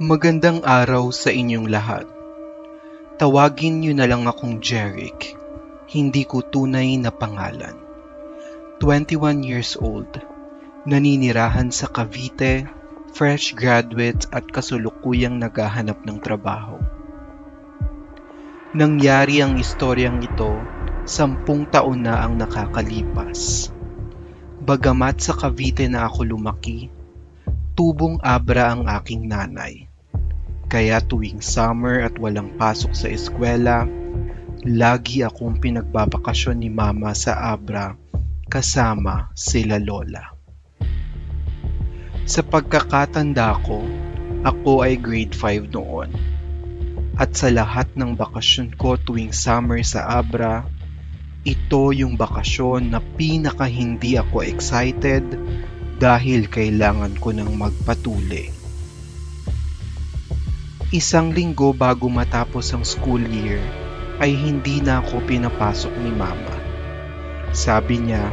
Magandang araw sa inyong lahat. Tawagin niyo na lang akong Jeric. Hindi ko tunay na pangalan. 21 years old. Naninirahan sa Cavite, fresh graduate at kasulukuyang naghahanap ng trabaho. Nangyari ang istoryang ito, sampung taon na ang nakakalipas. Bagamat sa Cavite na ako lumaki, tubong abra ang aking nanay. Kaya tuwing summer at walang pasok sa eskwela, lagi akong pinagbabakasyon ni mama sa Abra kasama sila lola. Sa pagkakatanda ko, ako ay grade 5 noon. At sa lahat ng bakasyon ko tuwing summer sa Abra, ito yung bakasyon na pinaka hindi ako excited dahil kailangan ko nang magpatuli. Isang linggo bago matapos ang school year ay hindi na ako pinapasok ni mama. Sabi niya,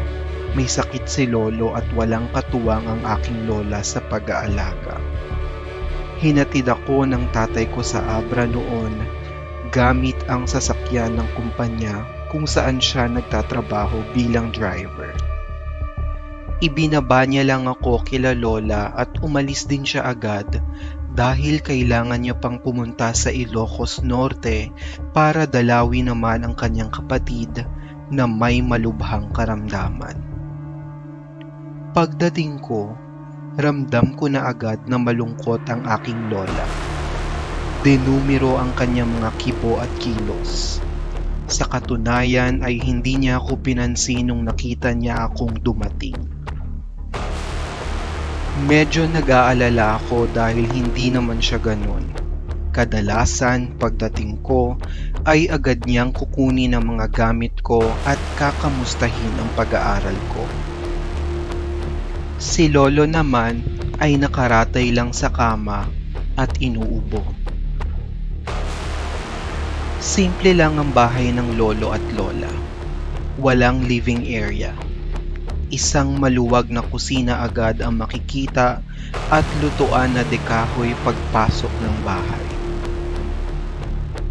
may sakit si lolo at walang katuwang ang aking lola sa pag-aalaga. Hinatid ako ng tatay ko sa Abra noon gamit ang sasakyan ng kumpanya kung saan siya nagtatrabaho bilang driver. Ibinaba niya lang ako kila lola at umalis din siya agad dahil kailangan niya pang pumunta sa Ilocos Norte para dalawi naman ang kanyang kapatid na may malubhang karamdaman. Pagdating ko, ramdam ko na agad na malungkot ang aking lola. Denumero ang kanyang mga kibo at kilos. Sa katunayan ay hindi niya ako pinansin nung nakita niya akong dumating. Medyo nag-aalala ako dahil hindi naman siya ganun. Kadalasan pagdating ko ay agad niyang kukunin ang mga gamit ko at kakamustahin ang pag-aaral ko. Si Lolo naman ay nakaratay lang sa kama at inuubo. Simple lang ang bahay ng lolo at lola. Walang living area. Isang maluwag na kusina agad ang makikita at lutuan na dekahoy pagpasok ng bahay.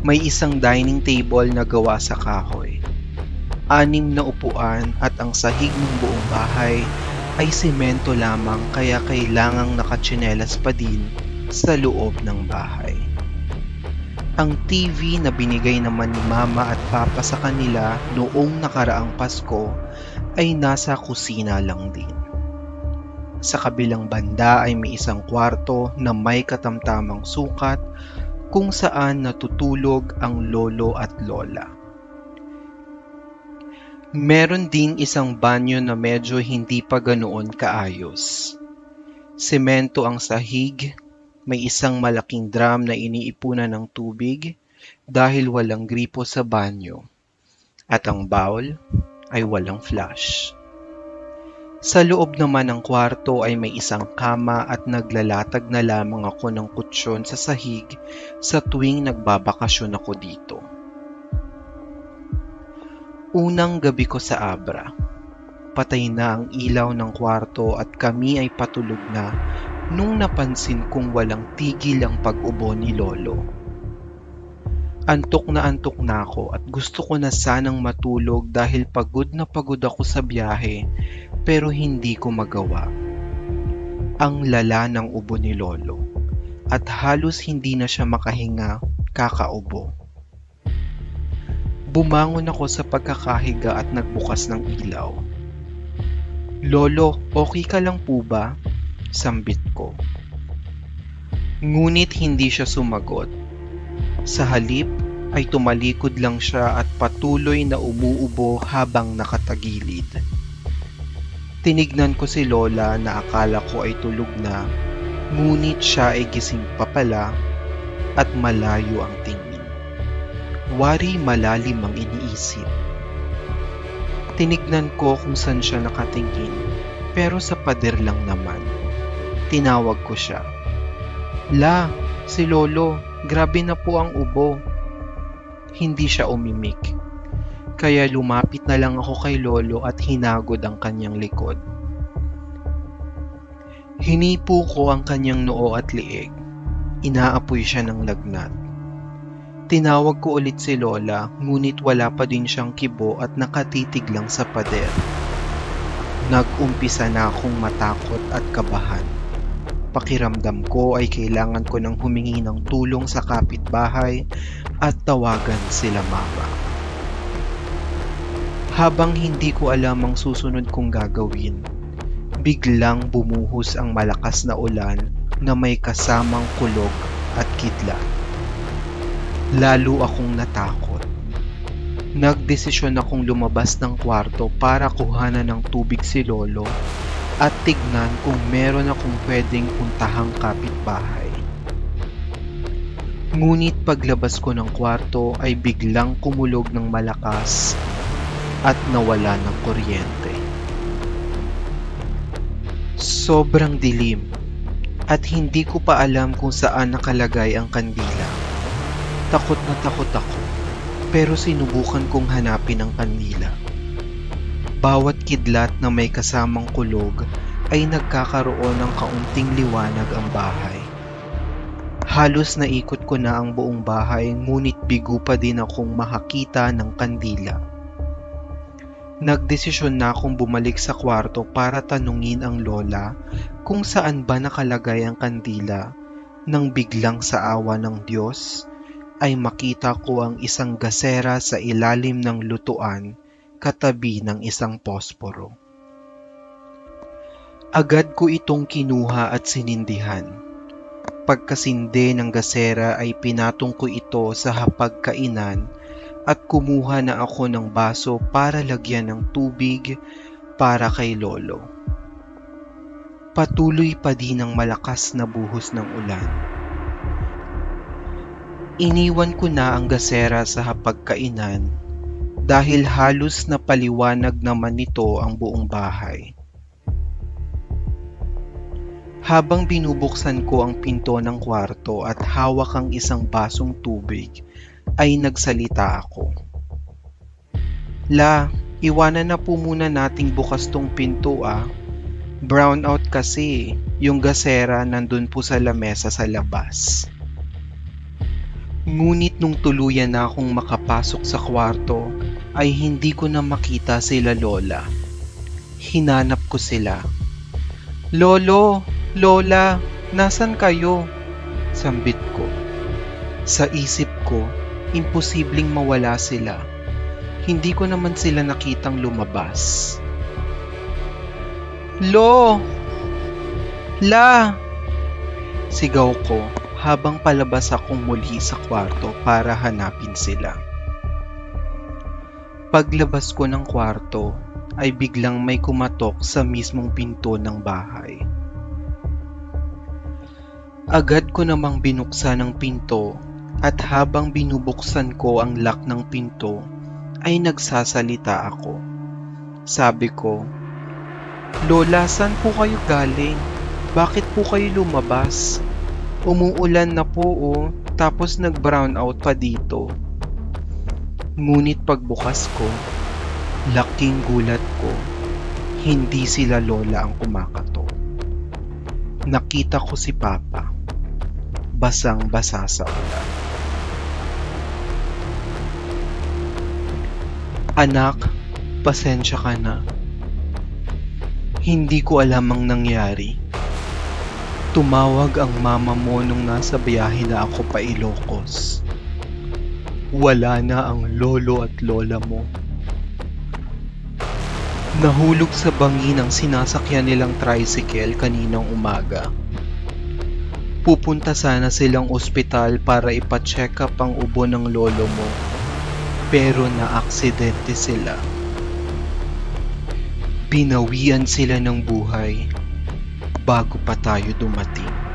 May isang dining table na gawa sa kahoy. Anim na upuan at ang sahig ng buong bahay ay semento lamang kaya kailangang nakatsinelas pa din sa loob ng bahay. Ang TV na binigay naman ni mama at papa sa kanila noong nakaraang Pasko ay nasa kusina lang din. Sa kabilang banda ay may isang kwarto na may katamtamang sukat kung saan natutulog ang lolo at lola. Meron ding isang banyo na medyo hindi pa ganoon kaayos. Semento ang sahig, may isang malaking drum na iniipunan ng tubig dahil walang gripo sa banyo. At ang bowl ay walang flush. Sa loob naman ng kwarto ay may isang kama at naglalatag na lamang ako ng kutsyon sa sahig sa tuwing nagbabakasyon ako dito. Unang gabi ko sa Abra. Patay na ang ilaw ng kwarto at kami ay patulog na nung napansin kong walang tigil ang pag-ubo ni Lolo. Antok na antok na ako at gusto ko na sanang matulog dahil pagod na pagod ako sa biyahe pero hindi ko magawa. Ang lala ng ubo ni Lolo at halos hindi na siya makahinga kakaubo. Bumangon ako sa pagkakahiga at nagbukas ng ilaw. Lolo, okay ka lang po ba? Sambit ko. Ngunit hindi siya sumagot. Sa halip ay tumalikod lang siya at patuloy na umuubo habang nakatagilid. Tinignan ko si Lola na akala ko ay tulog na, ngunit siya ay gising pa pala at malayo ang tingin. Wari malalim ang iniisip. Tinignan ko kung saan siya nakatingin, pero sa pader lang naman. Tinawag ko siya. La, si Lolo, grabe na po ang ubo. Hindi siya umimik. Kaya lumapit na lang ako kay Lolo at hinagod ang kanyang likod. Hinipo ko ang kanyang noo at liig. Inaapoy siya ng lagnat. Tinawag ko ulit si Lola, ngunit wala pa din siyang kibo at nakatitig lang sa pader. Nag-umpisa na akong matakot at kabahan. Pakiramdam ko ay kailangan ko ng humingi ng tulong sa kapitbahay at tawagan sila mama. Habang hindi ko alam ang susunod kong gagawin, biglang bumuhos ang malakas na ulan na may kasamang kulog at kidlat. Lalo akong natakot. Nagdesisyon akong lumabas ng kwarto para kuhanan ng tubig si Lolo at tignan kung meron akong pwedeng puntahang kapitbahay. Ngunit paglabas ko ng kwarto ay biglang kumulog ng malakas at nawala ng kuryente. Sobrang dilim at hindi ko pa alam kung saan nakalagay ang kandila. Takot na takot ako pero sinubukan kong hanapin ang kandila. Bawat kidlat na may kasamang kulog ay nagkakaroon ng kaunting liwanag ang bahay. Halos naikot ko na ang buong bahay ngunit bigo pa din akong makakita ng kandila. Nagdesisyon na akong bumalik sa kwarto para tanungin ang lola kung saan ba nakalagay ang kandila nang biglang sa awa ng Diyos ay makita ko ang isang gasera sa ilalim ng lutuan katabi ng isang posporo. Agad ko itong kinuha at sinindihan. Pagkasindi ng gasera ay pinatong ko ito sa hapagkainan at kumuha na ako ng baso para lagyan ng tubig para kay Lolo. Patuloy pa din ang malakas na buhos ng ulan. Iniwan ko na ang gasera sa hapagkainan dahil halos na paliwanag naman nito ang buong bahay. Habang binubuksan ko ang pinto ng kwarto at hawak ang isang basong tubig, ay nagsalita ako. La, iwanan na po muna nating bukas tong pinto ah. Brownout kasi, yung gasera nandun po sa lamesa sa labas. Ngunit nung tuluyan na akong makapasok sa kwarto, ay hindi ko na makita sila Lola. Hinanap ko sila. Lolo, Lola, nasan kayo? Sambit ko. Sa isip ko, imposibleng mawala sila. Hindi ko naman sila nakitang lumabas. Lo! La! Sigaw ko habang palabas akong muli sa kwarto para hanapin sila. Paglabas ko ng kwarto ay biglang may kumatok sa mismong pinto ng bahay. Agad ko namang binuksan ang pinto at habang binubuksan ko ang lock ng pinto ay nagsasalita ako. Sabi ko, Lola, saan po kayo galing? Bakit po kayo lumabas? Umuulan na po oh, tapos nag-brown pa dito. Ngunit pagbukas ko, laking gulat ko, hindi sila lola ang kumakato. Nakita ko si Papa, basang-basa sa ulan. Anak, pasensya ka na. Hindi ko alam ang nangyari. Tumawag ang mama mo nung nasa biyahe na ako pa Ilocos. Wala na ang lolo at lola mo. Nahulog sa bangin ang sinasakyan nilang tricycle kaninang umaga. Pupunta sana silang ospital para ipa-check up ang ubo ng lolo mo. Pero na-aksidente sila. Binawian sila ng buhay bago pa tayo dumating.